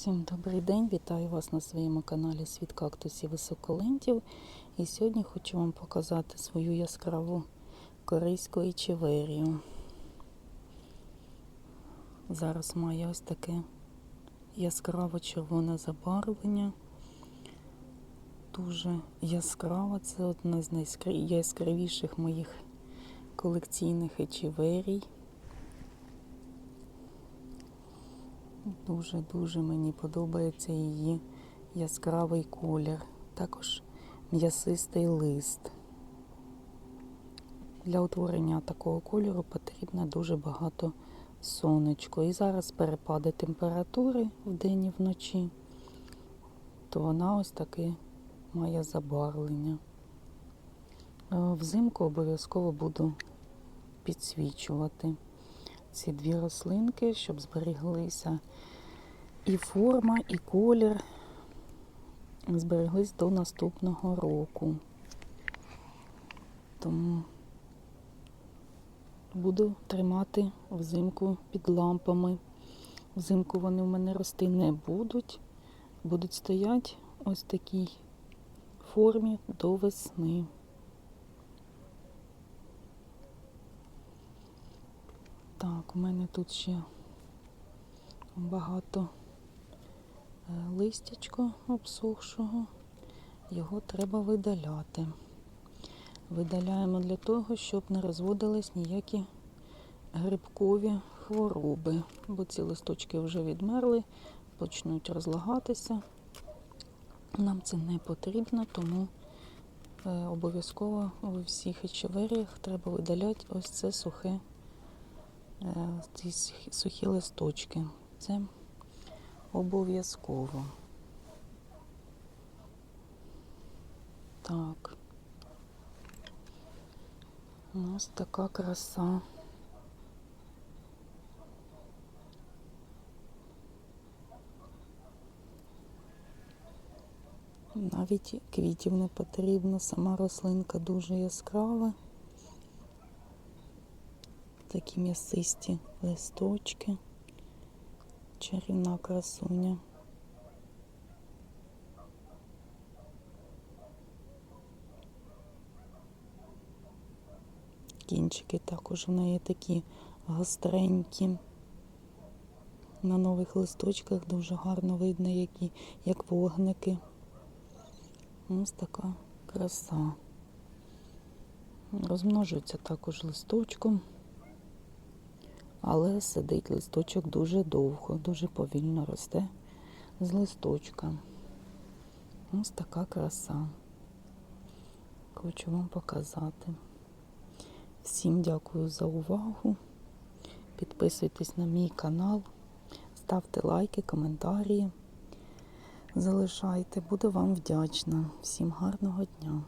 Всім добрий день, вітаю вас на своєму каналі Світ кактусів і. І сьогодні хочу вам показати свою яскраву корейську ічеверію. Зараз має ось таке яскраво червоне забарвлення. Дуже яскрава, це одна з найяскравіших моїх колекційних ечеверій. Дуже-дуже мені подобається її яскравий колір, також м'ясистий лист. Для утворення такого кольору потрібно дуже багато сонечко. І зараз перепади температури вдень і вночі, то вона ось таки має забарвлення. Е, Взимку обов'язково буду підсвічувати ці дві рослинки, щоб збереглися і форма, і колір збереглись до наступного року. Тому буду тримати взимку під лампами. Взимку вони в мене рости не будуть. Будуть стояти ось такій формі до весни. Так, у мене тут ще багато е, листячка обсохшого. Його треба видаляти. Видаляємо для того, щоб не розводились ніякі грибкові хвороби, бо ці листочки вже відмерли, почнуть розлагатися. Нам це не потрібно, тому е, обов'язково у всіх ечеверіях треба видаляти ось це сухе Е, ці сухі листочки. Це обов'язково. Так. У нас така краса. Навіть квітів не потрібно, сама рослинка дуже яскрава такі м'ясисті листочки, чарівна красуня. Кінчики також в неї такі гостренькі. На нових листочках дуже гарно видно, які, як вогники. Ось така краса. Розмножується також листочком але сидить листочок дуже довго, дуже повільно росте з листочка. Ось така краса. Хочу вам показати. Всім дякую за увагу. Підписуйтесь на мій канал, ставте лайки, коментарі. Залишайте, буду вам вдячна. Всім гарного дня!